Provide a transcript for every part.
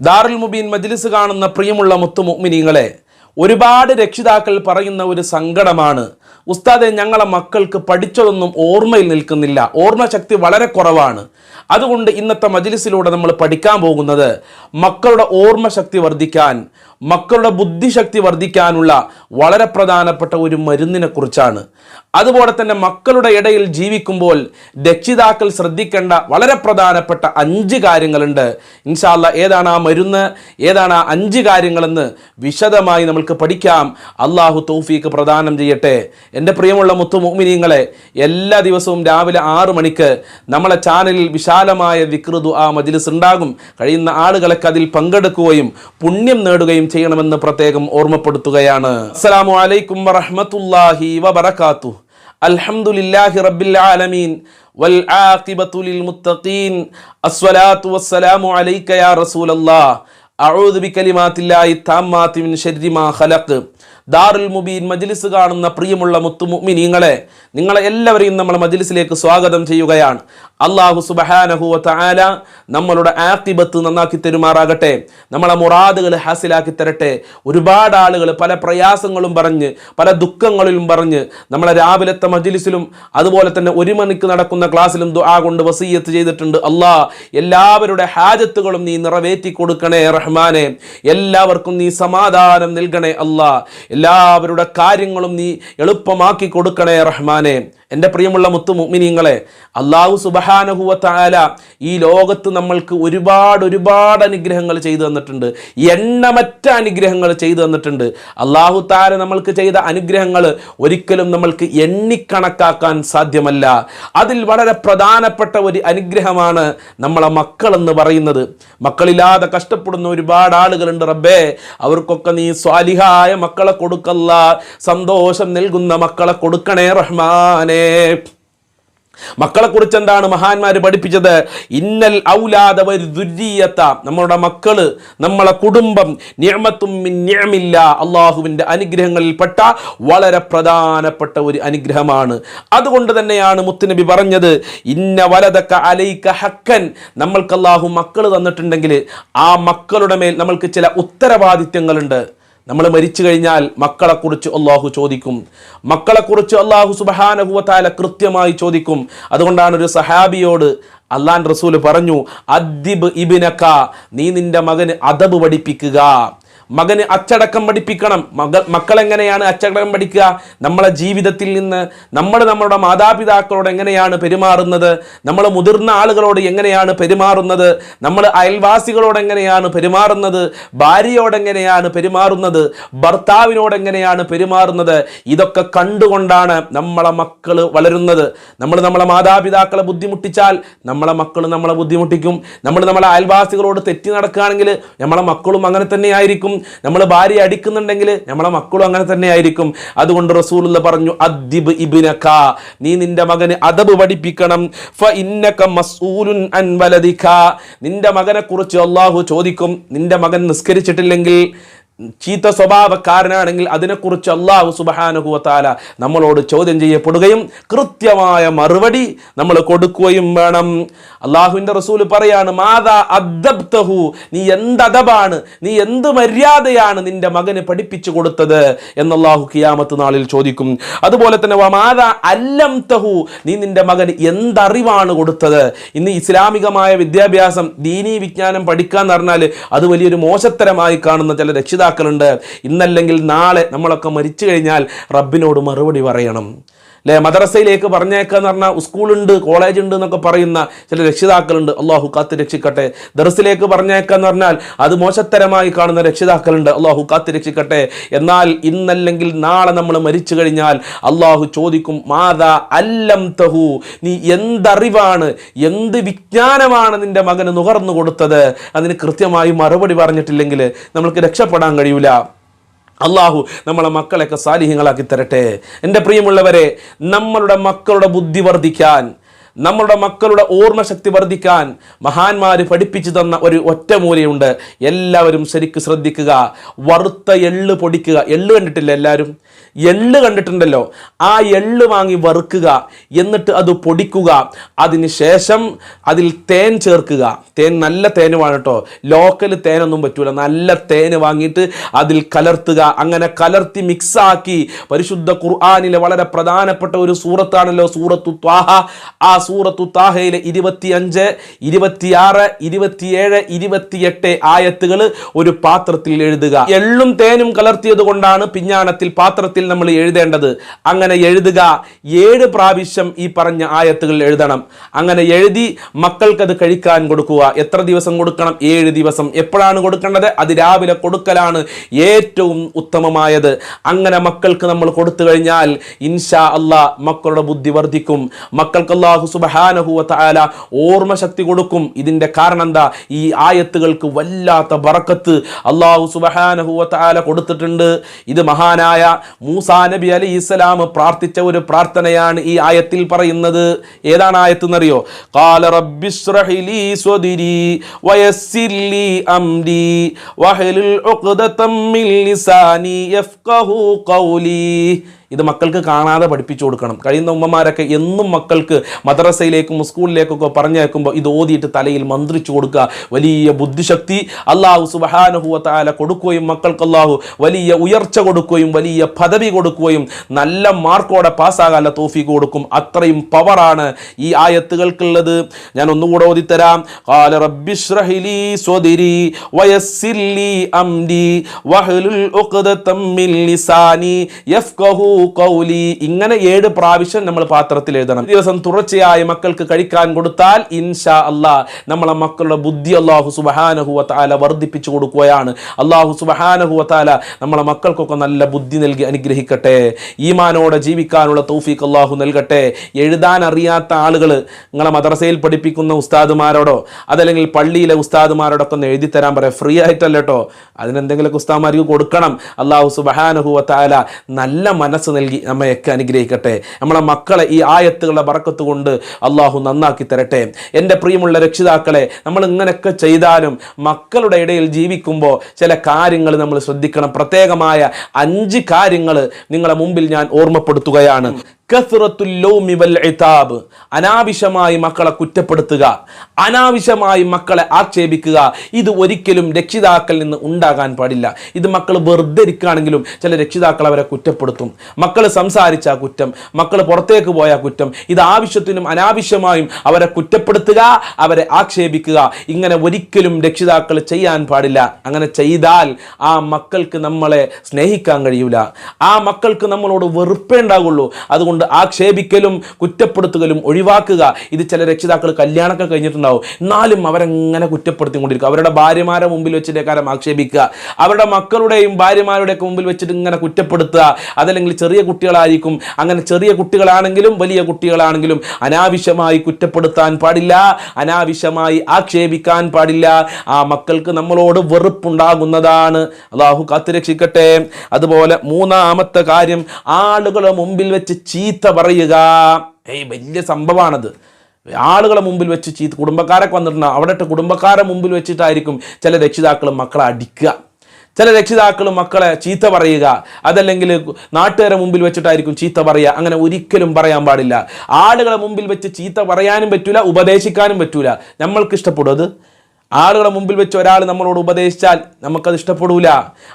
ദാറുൽ മുബീൻ മജ്ലിസ് കാണുന്ന പ്രിയമുള്ള മുത്തുമുഗ്മിനീങ്ങളെ ഒരുപാട് രക്ഷിതാക്കൾ പറയുന്ന ഒരു സങ്കടമാണ് ഉസ്താദെ ഞങ്ങളെ മക്കൾക്ക് പഠിച്ചതൊന്നും ഓർമ്മയിൽ നിൽക്കുന്നില്ല. ഓർമ്മശക്തി വളരെ കുറവാണ്. അതുകൊണ്ട് ഇന്നത്തെ മജിലിസിലൂടെ നമ്മൾ പഠിക്കാൻ പോകുന്നത് മക്കളുടെ ഓർമ്മശക്തി വർദ്ധിക്കാൻ മക്കളുടെ ബുദ്ധിശക്തി വർദ്ധിക്കാനുള്ള വളരെ പ്രധാനപ്പെട്ട ഒരു മരുന്നിനെ കുറിച്ചാണ്. അതുപോലെ തന്നെ മക്കളുടെ ഇടയിൽ ജീവിക്കുമ്പോൾ രക്ഷിതാക്കൾ ശ്രദ്ധിക്കേണ്ട വളരെ പ്രധാനപ്പെട്ട അഞ്ച് കാര്യങ്ങളുണ്ട്. ഇൻഷാല്ല ഏതാണ് ആ മരുന്ന് ഏതാണ് ആ അഞ്ച് കാര്യങ്ങളെന്ന് വിശദമായി നമ്മൾക്ക് പഠിക്കാം. അള്ളാഹു തൗഫീക്ക് പ്രദാനം ചെയ്യട്ടെ. എന്റെ പ്രിയമുള്ള മുത്തു മോമിനിയങ്ങളെ എല്ലാ ദിവസവും രാവിലെ ആറ് മണിക്ക് നമ്മളെ ചാനലിൽ വിശാലമായ വിക്രുതു ആ മജിലിസ് ഉണ്ടാകും. കഴിയുന്ന ആളുകളൊക്കെ അതിൽ പങ്കെടുക്കുകയും പുണ്യം നേടുകയും ചെയ്യണമെന്ന് പ്രത്യേകം ഓർമ്മപ്പെടുത്തുകയാണ്. അസ്സലാമു അലൈക്കും വറഹ്മത്തുള്ളാഹി വബറകാതുഹു. അൽഹംദുലില്ലാഹി റബ്ബിൽ ആലമീൻ. അഊദു ബികലിമാത്തില്ലാഹി താമ്മാതി മിൻ ശർരി മാ ഖലഖ്. ദാറുൽ മുബീൻ മജ്ലിസ് കാണുന്ന പ്രിയമുള്ള മുത്തുമുമിനീങ്ങളെ നിങ്ങളെ എല്ലാവരെയും നമ്മൾ മജ്ലിസിലേക്ക് സ്വാഗതം ചെയ്യുകയാണ്. അള്ളാഹു സുബഹാനഹുവ താല നമ്മളുടെ ആത്തിബത്ത് നന്നാക്കി തരുമാറാകട്ടെ. നമ്മളെ മുറാദുകൾ ഹാസിലാക്കി തരട്ടെ. ഒരുപാട് ആളുകൾ പല പ്രയാസങ്ങളും പറഞ്ഞ് പല ദുഃഖങ്ങളിലും പറഞ്ഞ് നമ്മളെ രാവിലത്തെ മജ്ലിസിലും അതുപോലെ തന്നെ ഒരു മണിക്ക് നടക്കുന്ന ക്ലാസ്സിലും ദുആ കൊണ്ട് വസീയത്ത് ചെയ്തിട്ടുണ്ട്. അല്ലാ എല്ലാവരുടെ ഹാജത്തുകളും നീ നിറവേറ്റി കൊടുക്കണേ റഹ്മാനെ. എല്ലാവർക്കും നീ സമാധാനം നൽകണേ അല്ലാ. എല്ലാവരുടെ കാര്യങ്ങളും നീ എളുപ്പമാക്കി കൊടുക്കണേ റഹ്മാനെ. എന്റെ പ്രിയമുള്ള മുത്തു മുഗ്മിനിങ്ങളെ അള്ളാഹു സുബഹാനഹുവത്താല ഈ ലോകത്ത് നമ്മൾക്ക് ഒരുപാട് ഒരുപാട് അനുഗ്രഹങ്ങൾ ചെയ്തു തന്നിട്ടുണ്ട്. എണ്ണമറ്റ അനുഗ്രഹങ്ങൾ ചെയ്തു തന്നിട്ടുണ്ട്. അള്ളാഹു താല നമ്മൾക്ക് ചെയ്ത അനുഗ്രഹങ്ങൾ ഒരിക്കലും നമ്മൾക്ക് എണ്ണിക്കണക്കാക്കാൻ സാധ്യമല്ല. അതിൽ വളരെ പ്രധാനപ്പെട്ട ഒരു അനുഗ്രഹമാണ് നമ്മളെ മക്കളെന്ന് പറയുന്നത്. മക്കളില്ലാതെ കഷ്ടപ്പെടുന്ന ഒരുപാട് ആളുകളുണ്ട് റബ്ബേ. അവർക്കൊക്കെ നീ സ്വാലിഹായ മക്കളെ കൊടുക്കല്ല സന്തോഷം നൽകുന്ന മക്കളെ കൊടുക്കണേ റഹ്മാനേ. മക്കളെ കുറിച്ച് എന്താണ് മഹാന്മാര് പഠിപ്പിച്ചത്? ഇന്നൽ ഔലാദ ദുര്യ നമ്മളുടെ മക്കൾ നമ്മളെ കുടുംബം നിയമത്തും നിയമില്ല അള്ളാഹുവിന്റെ അനുഗ്രഹങ്ങളിൽപ്പെട്ട വളരെ പ്രധാനപ്പെട്ട ഒരു അനുഗ്രഹമാണ്. അതുകൊണ്ട് തന്നെയാണ് മുത്തുനബി പറഞ്ഞത് ഇന്ന വലതക്ക അലൈക്ക ഹക്കൻ. നമ്മൾക്ക് അള്ളാഹു മക്കൾ തന്നിട്ടുണ്ടെങ്കിൽ ആ മക്കളുടെ മേൽ നമ്മൾക്ക് ചില ഉത്തരവാദിത്യങ്ങളുണ്ട്. നമ്മൾ മരിച്ചു കഴിഞ്ഞാൽ മക്കളെക്കുറിച്ച് അള്ളാഹു ചോദിക്കും. മക്കളെക്കുറിച്ച് അള്ളാഹു സുബഹാനഹുവത്താല കൃത്യമായി ചോദിക്കും. അതുകൊണ്ടാണ് ഒരു സഹാബിയോട് അള്ളാൻ റസൂൽ പറഞ്ഞു അദ്ദിബ് ഇബിനക്ക നീ നിന്റെ മകന് അദബ് പഠിപ്പിക്കുക. മകന് അച്ചടക്കം പഠിപ്പിക്കണം. മകൾ മക്കളെങ്ങനെയാണ് അച്ചടക്കം പഠിക്കുക? നമ്മളെ ജീവിതത്തിൽ നിന്ന് നമ്മൾ നമ്മുടെ മാതാപിതാക്കളോട് എങ്ങനെയാണ് പെരുമാറുന്നത്? നമ്മൾ മുതിർന്ന ആളുകളോട് എങ്ങനെയാണ് പെരുമാറുന്നത്? നമ്മൾ അയൽവാസികളോട് എങ്ങനെയാണ് പെരുമാറുന്നത്? ഭാര്യയോട് എങ്ങനെയാണ് പെരുമാറുന്നത്? ഭർത്താവിനോട് എങ്ങനെയാണ് പെരുമാറുന്നത്? ഇതൊക്കെ കണ്ടുകൊണ്ടാണ് നമ്മളെ മക്കൾ വളരുന്നത്. നമ്മൾ നമ്മളെ മാതാപിതാക്കളെ ബുദ്ധിമുട്ടിച്ചാൽ നമ്മളെ മക്കൾ നമ്മളെ ബുദ്ധിമുട്ടിക്കും. നമ്മൾ നമ്മളെ അയൽവാസികളോട് തെറ്റി നടക്കുകയാണെങ്കിൽ നമ്മളെ മക്കളും അങ്ങനെ തന്നെ ആയിരിക്കും. നമ്മൾ ഭാര്യ അടിക്കുന്നുണ്ടെങ്കിൽ നമ്മളെ മക്കളും അങ്ങനെ തന്നെ ആയിരിക്കും. അതുകൊണ്ട് റസൂലുള്ള പറഞ്ഞു അദ്ദിബ് ഇബ്നക നീ നിന്റെ മകന് അദബ് പഠിപ്പിക്കണം. ഫ മസ്ഊലുൻ അൻ വലദിക. നിന്റെ മകനെ കുറിച്ച് അള്ളാഹു ചോദിക്കും. നിന്റെ മകൻ നിസ്കരിച്ചിട്ടില്ലെങ്കിൽ ചീത്ത സ്വഭാവക്കാരനാണെങ്കിൽ അതിനെക്കുറിച്ച് അള്ളാഹു സുബഹാനുഹുവത്താല നമ്മളോട് ചോദ്യം ചെയ്യപ്പെടുകയും കൃത്യമായ മറുപടി നമ്മൾ കൊടുക്കുകയും വേണം. അള്ളാഹുവിന്റെ റസൂൽ പറയാണ് മാതാ അദ്ദബ്തഹു നീ എന്ത് നീ എന്ത് മര്യാദയാണ് നിന്റെ മകന് പഠിപ്പിച്ചു കൊടുത്തത്? എന്ന് കിയാമത്ത് നാളിൽ ചോദിക്കും. അതുപോലെ തന്നെ മാതാ അല്ലം തഹു നീ നിന്റെ മകന് എന്തറിവാണ് കൊടുത്തത്? ഇന്ന് ഇസ്ലാമികമായ വിദ്യാഭ്യാസം ദീനീ വിജ്ഞാനം പഠിക്കുക എന്ന് പറഞ്ഞാൽ അത് വലിയൊരു മോശത്തരമായി കാണുന്ന ചില രക്ഷിതാക്കളുണ്ട് ഇന്നല്ലെങ്കിൽ നാളെ നമ്മളൊക്കെ മരിച്ചു കഴിഞ്ഞാൽ റബ്ബിനോട് മറുപടി പറയണം. അല്ലേ മദ്രസയിലേക്ക് പറഞ്ഞേക്കാന്ന് പറഞ്ഞാൽ സ്കൂളുണ്ട് കോളേജ് ഉണ്ട് എന്നൊക്കെ പറയുന്ന ചില രക്ഷിതാക്കളുണ്ട്. അള്ളാഹു കാത്ത് രക്ഷിക്കട്ടെ. ദർസിലേക്ക് പറഞ്ഞേക്കാന്ന് പറഞ്ഞാൽ അത് മോശത്തരമായി കാണുന്ന രക്ഷിതാക്കളുണ്ട്. അള്ളാഹു കാത്ത് രക്ഷിക്കട്ടെ. എന്നാൽ ഇന്നല്ലെങ്കിൽ നാളെ നമ്മൾ മരിച്ചു കഴിഞ്ഞാൽ അള്ളാഹു ചോദിക്കും മാതാ അല്ലം തഹു നീ എന്തറിവാണ് എന്ത് വിജ്ഞാനമാണ് നിന്റെ മകന് നുകർന്നു കൊടുത്തത്? അതിന് കൃത്യമായി മറുപടി പറഞ്ഞിട്ടില്ലെങ്കിൽ നമ്മൾക്ക് രക്ഷപ്പെടാൻ കഴിയൂല. അള്ളാഹു നമ്മളെ മക്കളെയൊക്കെ സാലിഹ്യങ്ങളാക്കി തരട്ടെ. എന്റെ പ്രിയമുള്ളവരെ നമ്മളുടെ മക്കളുടെ ബുദ്ധി വർദ്ധിക്കാൻ നമ്മളുടെ മക്കളുടെ ഓർമ്മശക്തി വർദ്ധിക്കാൻ മഹാന്മാർ പഠിപ്പിച്ചു തന്ന ഒരു ഒറ്റമൂലയുണ്ട് എല്ലാവരും ശരിക്ക് ശ്രദ്ധിക്കുക വറുത്ത എള്ള് പൊടിക്കുക. എള്ള് കണ്ടിട്ടില്ല എല്ലാവരും? എള്ള് കണ്ടിട്ടുണ്ടല്ലോ. ആ എള്ള് വാങ്ങി വറുക്കുക എന്നിട്ട് അത് പൊടിക്കുക അതിന് ശേഷം അതിൽ തേൻ ചേർക്കുക. തേൻ നല്ല തേനുമാണ് കേട്ടോ. ലോക്കൽ തേനൊന്നും പറ്റൂല. നല്ല തേൻ വാങ്ങിയിട്ട് അതിൽ കലർത്തുക. അങ്ങനെ കലർത്തി മിക്സാക്കി പരിശുദ്ധ ഖുർആാനിലെ വളരെ പ്രധാനപ്പെട്ട ഒരു സൂറത്താണല്ലോ സൂറത്തു ത്വാഹ. ആ സൂറത്തു ത്വാഹയിലെ ഇരുപത്തിയഞ്ച് ഇരുപത്തിയാറ് ഇരുപത്തിയേഴ് ഇരുപത്തിയെട്ട് ആയത്തുകൾ ഒരു പാത്രത്തിൽ എഴുതുക. എള്ളും തേനും കലർത്തിയത് കൊണ്ടാണ് പിഞ്ഞാണത്തിൽ പാത്രത്തിൽ നമ്മൾ എഴുതേണ്ടത് അങ്ങനെ എഴുതുക. ഏഴ് പ്രാവശ്യം ഈ പറഞ്ഞ ആയത്തുകൾ എഴുതണം. അങ്ങനെ എഴുതി മക്കൾക്കത് കഴിക്കാൻ കൊടുക്കുക. എത്ര ദിവസം കൊടുക്കണം? ഏഴ് ദിവസം. എപ്പോഴാണ് കൊടുക്കേണ്ടത്? അത് രാവിലെ കൊടുക്കലാണ് ഏറ്റവും ഉത്തമമായത്. അങ്ങനെ മക്കൾക്ക് നമ്മൾ കൊടുത്തു കഴിഞ്ഞാൽ ഇൻഷാ അള്ളാ മക്കളുടെ ബുദ്ധി വർദ്ധിക്കും. മക്കൾക്ക് അള്ളാഹു സുബഹാനഹുവ ഓർമ്മ ഓർമ്മശക്തി കൊടുക്കും. ഇതിന്റെ കാരണം എന്താ? ഈ ആയത്തുകൾക്ക് വല്ലാത്ത ബറക്കത്ത് അള്ളാഹു സുബഹാനഹുവ താല കൊടുത്തിട്ടുണ്ട്. ഇത് മഹാനായ മൂസാ നബി അലി ഇസ്ലാം പ്രാർത്ഥിച്ച ഒരു പ്രാർത്ഥനയാണ് ഈ ആയത്തിൽ പറയുന്നത്. ഏതാണ് ആയത്ത് എന്നറിയോ കാല റബ്ബിശ്റഹി ലീ സ്വദിരി വയസ്സിർ ലീ അംരി വഹലുൽ ഉഖ്ദതം മിൻ ലിസാനി യഫ്ഖഹു ഖൗലി ഇത് മക്കൾക്ക് കാണാതെ പഠിപ്പിച്ചു കൊടുക്കണം കഴിയുന്ന ഉമ്മമാരൊക്കെ എന്നും മക്കൾക്ക് മദ്രസയിലേക്കും സ്കൂളിലേക്കൊക്കെ പറഞ്ഞേക്കുമ്പോൾ ഇത് ഓതിയിട്ട് തലയിൽ മന്ത്രിച്ചു കൊടുക്കുക വലിയ ബുദ്ധിശക്തി അള്ളാഹു സുബഹാനുഭവത്താല കൊടുക്കുകയും മക്കൾക്ക് അള്ളാഹു വലിയ ഉയർച്ച കൊടുക്കുകയും വലിയ പദവി കൊടുക്കുകയും നല്ല മാർക്കോടെ പാസ്സാകാനുള്ള തോഫിക്ക് കൊടുക്കും അത്രയും പവറാണ് ഈ ആയത്തുകൾക്കുള്ളത് ഞാൻ ഒന്നുകൂടെ ഓതിത്തരാം قال رب اشرح لي صدري ويسر لي أمري واحلل عقدة من لساني يفقهوا കൗലി. ഇങ്ങനെ ഏഴ് പ്രാവശ്യം നമ്മൾ പാത്രത്തിൽ എഴുതണം. ദിവസം തുടർച്ചയായി മക്കൾക്ക് കഴിക്കാൻ കൊടുത്താൽ ഇൻഷാ അല്ലാ നമ്മളെ മക്കളുടെ ബുദ്ധി അള്ളാഹു സുബഹാനഹുവ വർദ്ധിപ്പിച്ചു കൊടുക്കുകയാണ്. അള്ളാഹു സുബഹാനഹുവ നമ്മളെ മക്കൾക്കൊക്കെ നല്ല ബുദ്ധി നൽകി അനുഗ്രഹിക്കട്ടെ. ഈമാനോടെ ജീവിക്കാനുള്ള തൗഫീഖ് അള്ളാഹു നൽകട്ടെ. എഴുതാൻ അറിയാത്ത ആളുകൾ നിങ്ങളെ മദ്രസയിൽ പഠിപ്പിക്കുന്ന ഉസ്താദുമാരോടോ അതല്ലെങ്കിൽ പള്ളിയിലെ ഉസ്താദുമാരോടൊക്കെ ഒന്ന് എഴുതി തരാൻ പറയാം. ഫ്രീ ആയിട്ടല്ലോ അതിനെന്തെങ്കിലും അതിനെന്തെങ്കിലുമൊക്കെ ഉസ്താദുമാർക്ക് കൊടുക്കണം. അള്ളാഹു സുബഹാനഹുവ നല്ല മനസ്സ് നൽകി നമ്മയൊക്കെ അനുഗ്രഹിക്കട്ടെ. നമ്മളെ മക്കളെ ഈ ആയത്തുകളുടെ വറക്കത്ത് കൊണ്ട് അള്ളാഹു നന്നാക്കി തരട്ടെ. എന്റെ പ്രിയമുള്ള രക്ഷിതാക്കളെ നമ്മൾ ഇങ്ങനെയൊക്കെ ചെയ്താലും മക്കളുടെ ഇടയിൽ ജീവിക്കുമ്പോൾ ചില കാര്യങ്ങൾ നമ്മൾ ശ്രദ്ധിക്കണം. പ്രത്യേകമായ അഞ്ച് കാര്യങ്ങൾ നിങ്ങളെ മുമ്പിൽ ഞാൻ ഓർമ്മപ്പെടുത്തുകയാണ്. ഇതാബ്. അനാവശ്യമായി മക്കളെ കുറ്റപ്പെടുത്തുക അനാവശ്യമായി മക്കളെ ആക്ഷേപിക്കുക ഇത് ഒരിക്കലും രക്ഷിതാക്കളിൽ നിന്ന് ഉണ്ടാകാൻ പാടില്ല. ഇത് മക്കൾ വെറുതെ ഇരിക്കുകയാണെങ്കിലും ചില രക്ഷിതാക്കൾ അവരെ കുറ്റപ്പെടുത്തും. മക്കൾ സംസാരിച്ച കുറ്റം മക്കൾ പുറത്തേക്ക് പോയ കുറ്റം. ഇത് ആവശ്യത്തിനും അനാവശ്യമായും അവരെ കുറ്റപ്പെടുത്തുക അവരെ ആക്ഷേപിക്കുക. ഇങ്ങനെ ഒരിക്കലും രക്ഷിതാക്കൾ ചെയ്യാൻ പാടില്ല. അങ്ങനെ ചെയ്താൽ ആ മക്കൾക്ക് നമ്മളെ സ്നേഹിക്കാൻ കഴിയൂല. ആ മക്കൾക്ക് നമ്മളോട് വെറുപ്പേ ഉണ്ടാകുള്ളൂ അതുകൊണ്ട് ആക്ഷേപിക്കലും കുറ്റപ്പെടുത്തുകലും ഒഴിവാക്കുക. ഇത് ചില രക്ഷിതാക്കൾ കല്യാണമൊക്കെ കഴിഞ്ഞിട്ടുണ്ടാവും. എന്നാലും അവരെങ്ങനെ കുറ്റപ്പെടുത്തിക്കൊണ്ടിരിക്കും. അവരുടെ ഭാര്യമാരെ മുമ്പിൽ വെച്ചിട്ട് കാരം ആക്ഷേപിക്കുക. അവരുടെ മക്കളുടെയും ഭാര്യമാരുടെയൊക്കെ മുമ്പിൽ വെച്ചിട്ട് ഇങ്ങനെ കുറ്റപ്പെടുത്തുക. അതല്ലെങ്കിൽ ചെറിയ കുട്ടികളായിരിക്കും. അങ്ങനെ ചെറിയ കുട്ടികളാണെങ്കിലും വലിയ കുട്ടികളാണെങ്കിലും അനാവശ്യമായി കുറ്റപ്പെടുത്താൻ പാടില്ല. അനാവശ്യമായി ആക്ഷേപിക്കാൻ പാടില്ല. ആ മക്കൾക്ക് നമ്മളോട് വെറുപ്പുണ്ടാകുന്നതാണ്. അള്ളാഹു കാത്തുരക്ഷിക്കട്ടെ. അതുപോലെ മൂന്നാമത്തെ കാര്യം ആളുകളുടെ മുമ്പിൽ വെച്ച് ചീത്ത പറയുക. ഏയ് വലിയ സംഭവമാണത് ആളുകളെ മുമ്പിൽ വെച്ച് ചീത്ത കുടുംബക്കാരൊക്കെ വന്നിട്ടുണ്ട്. അവിടെ ഇട്ട് കുടുംബക്കാരെ മുമ്പിൽ വെച്ചിട്ടായിരിക്കും ചില രക്ഷിതാക്കൾ മക്കളെ അടിക്കുക. ചില രക്ഷിതാക്കൾ മക്കളെ ചീത്ത പറയുക. അതല്ലെങ്കിൽ നാട്ടുകാരെ മുമ്പിൽ വെച്ചിട്ടായിരിക്കും ചീത്ത പറയുക. അങ്ങനെ ഒരിക്കലും പറയാൻ പാടില്ല. ആളുകളെ മുമ്പിൽ വെച്ച് ചീത്ത പറയാനും പറ്റൂല ഉപദേശിക്കാനും പറ്റൂല. നമ്മൾക്ക് ഇഷ്ടപ്പെടും ആളുകളെ മുമ്പിൽ വെച്ച് ഒരാൾ നമ്മളോട് ഉപദേശിച്ചാൽ നമുക്കത് ഇഷ്ടപ്പെടൂല.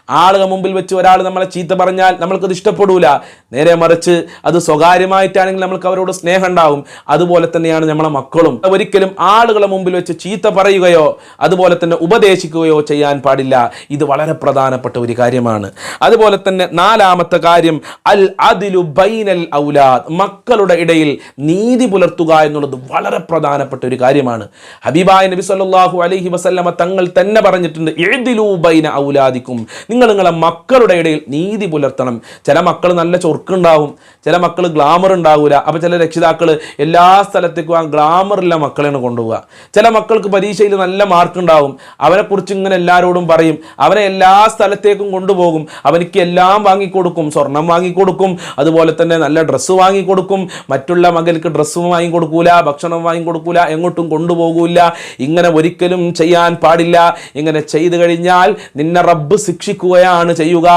ആളുകളെ മുമ്പിൽ വെച്ച് ഒരാൾ നമ്മളെ ചീത്ത പറഞ്ഞാൽ നമ്മൾക്കത് ഇഷ്ടപ്പെടൂല. നേരെ മറിച്ച് അത് സ്വകാര്യമായിട്ടാണെങ്കിൽ നമ്മൾക്ക് അവരോട് സ്നേഹം ഉണ്ടാവും. അതുപോലെ തന്നെയാണ് നമ്മളെ മക്കളും. ഒരിക്കലും ആളുകളെ മുമ്പിൽ വെച്ച് ചീത്ത പറയുകയോ അതുപോലെ തന്നെ ഉപദേശിക്കുകയോ ചെയ്യാൻ പാടില്ല. ഇത് വളരെ പ്രധാനപ്പെട്ട ഒരു കാര്യമാണ്. അതുപോലെ തന്നെ നാലാമത്തെ കാര്യം അൽ അതിലു ബൈനൽ ഔലാദ്. മക്കളുടെ ഇടയിൽ നീതി പുലർത്തുക എന്നുള്ളത് വളരെ പ്രധാനപ്പെട്ട ഒരു കാര്യമാണ്. ഹബീബായ നബി സല്ലല്ലാഹു അലൈഹി വസല്ലമ തങ്ങൾ തന്നെ പറഞ്ഞിട്ടുണ്ട് എഴുതിലൂബൈന ഔലാദിക്കും. നിങ്ങൾ നിങ്ങളെ മക്കളുടെ ഇടയിൽ നീതി പുലർത്തണം. ചില മക്കൾ നല്ല ചൊർക്കുണ്ടാവും ചില മക്കൾ ഗ്ലാമർ ഉണ്ടാവില്ല അപ്പോൾ ചില രക്ഷിതാക്കൾ എല്ലാ സ്ഥലത്തേക്കും ആ ഗ്ലാമറുള്ള മക്കളെയാണ് കൊണ്ടുപോവുക. ചില മക്കൾക്ക് പരീക്ഷയിൽ നല്ല മാർക്ക് ഉണ്ടാവും. അവനെക്കുറിച്ച് ഇങ്ങനെ എല്ലാവരോടും പറയും. അവനെ എല്ലാ സ്ഥലത്തേക്കും കൊണ്ടുപോകും. അവനിക്ക് എല്ലാം വാങ്ങിക്കൊടുക്കും. സ്വർണം വാങ്ങിക്കൊടുക്കും. അതുപോലെ തന്നെ നല്ല ഡ്രസ്സ് വാങ്ങിക്കൊടുക്കും. മറ്റുള്ള മകൾക്ക് ഡ്രസ്സും വാങ്ങിക്കൊടുക്കൂല ഭക്ഷണം വാങ്ങിക്കൊടുക്കൂല എങ്ങോട്ടും കൊണ്ടുപോകൂല. ഇങ്ങനെ ഒരിക്കലും ചെയ്യാൻ പാടില്ല. ഇങ്ങനെ ചെയ്തു കഴിഞ്ഞാൽ നിന്നെ റബ്ബ് ശിക്ഷിക്കുകയാണ് ചെയ്യുക.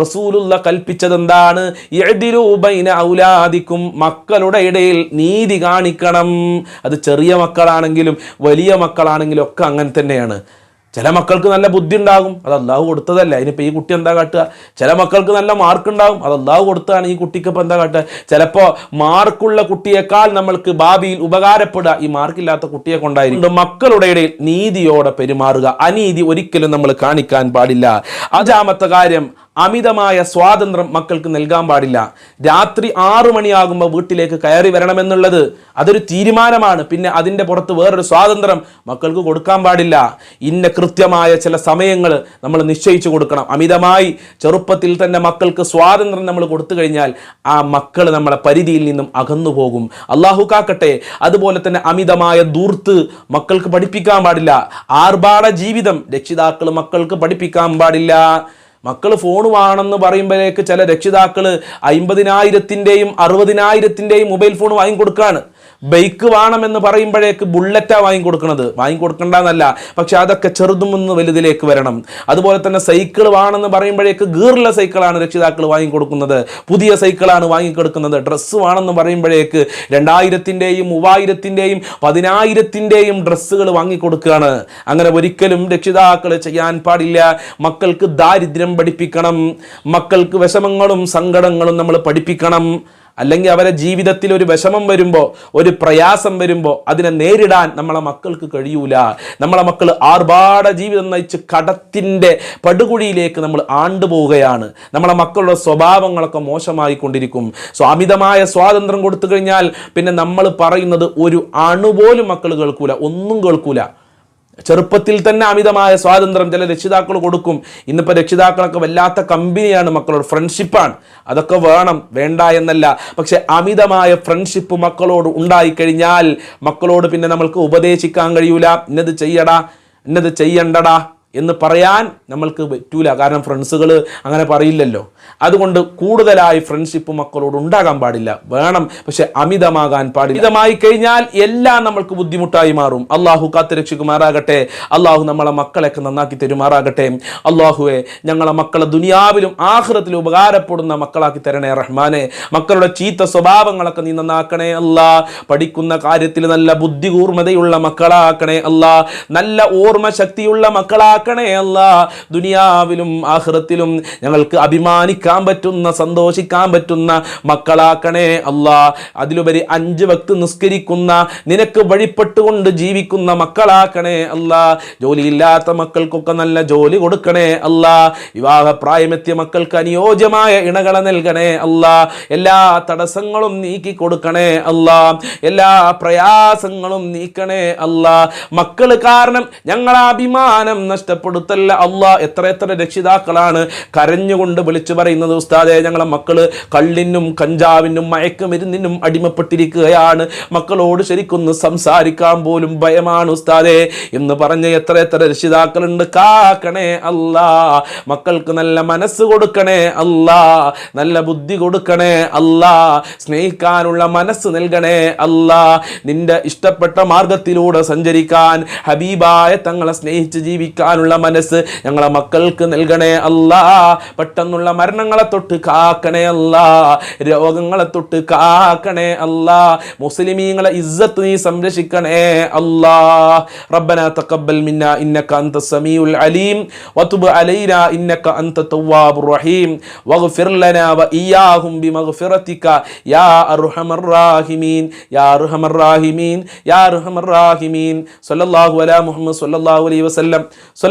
റസൂലുള്ള കൽപ്പിച്ചത് എന്താണ് ബൈന ഔലാദിക്കും മക്കളുടെ ഇടയിൽ നീതി കാണിക്കണം. അത് ചെറിയ മക്കളാണെങ്കിലും വലിയ മക്കളാണെങ്കിലും ഒക്കെ അങ്ങനെ തന്നെയാണ്. ചില മക്കൾക്ക് നല്ല ബുദ്ധി ഉണ്ടാകും. അത് അള്ളാഹു കൊടുത്തതല്ല. അതിനിപ്പോൾ ഈ കുട്ടി എന്താ കാട്ടുക? ചില മക്കൾക്ക് നല്ല മാർക്ക് ഉണ്ടാകും. അത് അള്ളാഹു കൊടുത്തതാണ് ഈ കുട്ടിക്ക് ഇപ്പം എന്താ കാട്ടുക? ചിലപ്പോൾ മാർക്കുള്ള കുട്ടിയേക്കാൾ നമ്മൾക്ക് ഭാവിയിൽ ഉപകാരപ്പെടുക. ഈ മാർക്കില്ലാത്ത കുട്ടിയെ കൊണ്ടായിരിക്കും. മക്കളുടെ ഇടയിൽ നീതിയോടെ പെരുമാറുക. അനീതി ഒരിക്കലും നമ്മൾ കാണിക്കാൻ പാടില്ല. അഞ്ചാമത്തെ കാര്യം അമിതമായ സ്വാതന്ത്ര്യം മക്കൾക്ക് നൽകാൻ പാടില്ല. രാത്രി ആറു മണിയാകുമ്പോൾ വീട്ടിലേക്ക് കയറി വരണമെന്നുള്ളത് അതൊരു തീരുമാനമാണ്. പിന്നെ അതിന്റെ പുറത്ത് വേറൊരു സ്വാതന്ത്ര്യം മക്കൾക്ക് കൊടുക്കാൻ പാടില്ല. ഇന്ന കൃത്യമായ ചില സമയങ്ങൾ നമ്മൾ നിശ്ചയിച്ചു കൊടുക്കണം. അമിതമായി ചെറുപ്പത്തിൽ തന്നെ മക്കൾക്ക് സ്വാതന്ത്ര്യം നമ്മൾ കൊടുത്തു കഴിഞ്ഞാൽ ആ മക്കൾ നമ്മളെ പരിധിയിൽ നിന്നും അകന്നു പോകും. അള്ളാഹു കാക്കട്ടെ അതുപോലെ തന്നെ അമിതമായ ദൂർത്ത് മക്കൾക്ക് പഠിപ്പിക്കാൻ പാടില്ല. ആർഭാട ജീവിതം രക്ഷിതാക്കൾ മക്കൾക്ക് പഠിപ്പിക്കാൻ പാടില്ല. മക്കൾ ഫോൺ വാങ്ങണമെന്ന് പറയുമ്പോഴേക്ക് ചില രക്ഷിതാക്കൾ അമ്പതിനായിരത്തിന്റെയും അറുപതിനായിരത്തിന്റെയും മൊബൈൽ ഫോൺ വാങ്ങിക്കൊടുക്കുകയാണ്. ബൈക്ക് വേണമെന്ന് പറയുമ്പോഴേക്ക് ബുള്ളറ്റാ വാങ്ങിക്കൊടുക്കുന്നത് വാങ്ങിക്കൊടുക്കണ്ടെന്നല്ല പക്ഷെ അതൊക്കെ ചെറുതുമെന്ന് വലുതിലേക്ക് വരണം. അതുപോലെ തന്നെ സൈക്കിൾ വേണമെന്ന് പറയുമ്പോഴേക്ക് ഗീറുള്ള സൈക്കിളാണ് രക്ഷിതാക്കൾ വാങ്ങിക്കൊടുക്കുന്നത്. പുതിയ സൈക്കിളാണ് വാങ്ങിക്കൊടുക്കുന്നത്. ഡ്രസ്സ് വേണമെന്ന് പറയുമ്പോഴേക്ക് രണ്ടായിരത്തിന്റെയും മൂവായിരത്തിന്റെയും പതിനായിരത്തിന്റെയും ഡ്രസ്സുകൾ വാങ്ങിക്കൊടുക്കുകയാണ്. അങ്ങനെ ഒരിക്കലും രക്ഷിതാക്കൾ ചെയ്യാൻ പാടില്ല. മക്കൾക്ക് ദാരിദ്ര്യം പഠിപ്പിക്കണം. മക്കൾക്ക് വിഷമങ്ങളും സങ്കടങ്ങളും നമ്മൾ പഠിപ്പിക്കണം. അല്ലെങ്കിൽ അവരെ ജീവിതത്തിൽ ഒരു വിഷമം വരുമ്പോൾ ഒരു പ്രയാസം വരുമ്പോൾ അതിനെ നേരിടാൻ നമ്മളെ മക്കൾക്ക് കഴിയൂല. നമ്മളെ മക്കൾ ആർഭാട ജീവിതം നയിച്ച് കടത്തിന്റെ പടുകുഴിയിലേക്ക് നമ്മൾ ആണ്ടുപോവുകയാണ്. നമ്മളെ മക്കളുടെ സ്വഭാവങ്ങളൊക്കെ മോശമായിക്കൊണ്ടിരിക്കും. സോ അമിതമായ സ്വാതന്ത്ര്യം കൊടുത്തു കഴിഞ്ഞാൽ പിന്നെ നമ്മൾ പറയുന്നത് ഒരു അണുപോലും മക്കൾ കേൾക്കൂല ഒന്നും കേൾക്കൂല. ചെറുപ്പത്തിൽ തന്നെ അമിതമായ സ്വാതന്ത്ര്യം ചില രക്ഷിതാക്കൾ കൊടുക്കും. ഇന്നിപ്പോൾ രക്ഷിതാക്കളൊക്കെ വല്ലാത്ത കമ്പനിയാണ് മക്കളോട്. ഫ്രണ്ട്ഷിപ്പാണ്. അതൊക്കെ വേണം. വേണ്ട എന്നല്ല. പക്ഷെ അമിതമായ ഫ്രണ്ട്ഷിപ്പ് മക്കളോട് ഉണ്ടായിക്കഴിഞ്ഞാൽ മക്കളോട് പിന്നെ നമ്മൾക്ക് ഉപദേശിക്കാൻ കഴിയൂല. ഇന്നത് ചെയ്യടാ. ഇന്നത് ചെയ്യണ്ടടാ. എന്ന് പറയാൻ നമ്മൾക്ക് പറ്റൂല. കാരണം ഫ്രണ്ട്സുകൾ അങ്ങനെ പറയില്ലല്ലോ. അതുകൊണ്ട് കൂടുതലായി ഫ്രണ്ട്ഷിപ്പ് മക്കളോട് ഉണ്ടാകാൻ പാടില്ല. വേണം പക്ഷെ അമിതമാകാൻ പാടില്ല. അമിതമായി കഴിഞ്ഞാൽ എല്ലാം നമ്മൾക്ക് ബുദ്ധിമുട്ടായി മാറും. അള്ളാഹു കാത്തുരക്ഷിക്കുമാറാകട്ടെ അള്ളാഹു നമ്മളെ മക്കളെയൊക്കെ നന്നാക്കി തരുമാറാകട്ടെ. അള്ളാഹുവെ ഞങ്ങളെ മക്കളെ ദുനിയാവിലും ആഹ്റത്തിലും ഉപകാരപ്പെടുന്ന മക്കളാക്കി തരണേ റഹ്മാനെ. മക്കളുടെ ചീത്ത സ്വഭാവങ്ങളൊക്കെ നീ നന്നാക്കണേ അല്ല. പഠിക്കുന്ന കാര്യത്തിൽ നല്ല ബുദ്ധികൂർമ്മതയുള്ള മക്കളാക്കണേ അല്ല. നല്ല ഓർമ്മ ശക്തിയുള്ള മക്കളാക്കണേ അല്ല. ദുനിയാവിലും ആഹ്റത്തിലും ഞങ്ങൾക്ക് അഭിമാനിക്കാൻ പറ്റുന്ന സന്തോഷിക്കാൻ പറ്റുന്ന മക്കളാക്കണേ അല്ല. അതിലുപരി അഞ്ച് വക്ത് നിസ്കരിക്കുന്ന നിനക്ക് വഴിപ്പെട്ടുകൊണ്ട് ജീവിക്കുന്ന മക്കളാക്കണേ അല്ല. ജോലിയില്ലാത്ത മക്കൾക്കൊക്കെ നല്ല ജോലി കൊടുക്കണേ അല്ലാ. വിവാഹപ്രായമെത്തിയ മക്കൾക്ക് അനുയോജ്യമായ ഇണകളെ നൽകണേ അല്ല. എല്ലാ തടസ്സങ്ങളും നീക്കി കൊടുക്കണേ അല്ല. എല്ലാ പ്രയാസങ്ങളും നീക്കണേ അല്ല. മക്കൾ കാരണം ഞങ്ങളെ അഭിമാനം നഷ്ടപ്പെടുത്തല്ല അല്ലാ എത്ര എത്ര രക്ഷിതാക്കളാണ് കരഞ്ഞുകൊണ്ട് വിളിച്ചു പറയുന്നത്. ഉസ്താദെ ഞങ്ങളെ മക്കൾ കള്ളിനും കഞ്ചാവിനും മയക്കുമരുന്നിനും അടിമപ്പെട്ടിരിക്കുകയാണ്. മക്കളോട് ശരിക്കൊന്ന് സംസാരിക്കാൻ പോലും ഭയമാണ് ഉസ്താദെ. എന്ന് പറഞ്ഞ് എത്ര എത്ര രക്ഷിതാക്കളുണ്ട്. കാക്കണേ അല്ലാ മക്കൾക്ക് നല്ല മനസ്സ് കൊടുക്കണേ അല്ലാ നല്ല ബുദ്ധി കൊടുക്കണേ അല്ലാ സ്നേഹിക്കാനുള്ള മനസ്സ് നൽകണേ അല്ലാ. നിന്റെ ഇഷ്ടപ്പെട്ട മാർഗത്തിലൂടെ സഞ്ചരിക്കാൻ ഹബീബായ തങ്ങളെ സ്നേഹിച്ച് ജീവിക്കാനുള്ള മനസ്സ് ഞങ്ങളെ മക്കൾക്ക് നൽകണേ അല്ലാ പെട്ടെന്നുള്ള മരണങ്ങളെ തൊട്ട് കാക്കണേ അല്ലാ രോഗങ്ങളെ തൊട്ട് കാക്കണേ അല്ലാ മുസ്ലിമീങ്ങളെ ഇസ്സത്ത് നീ സംരക്ഷിക്കണേ അല്ലാ ربنا تقبل منا إنك أنت السميع العليم وتب علينا إنك أنت التواب الرحيم واغفر لنا وإياهم بمغفرتك يا أرحم الراحمين يا أرحم الراحمين يا أرحم الراحمين صلى الله على محمد صلى الله عليه وسلم صلى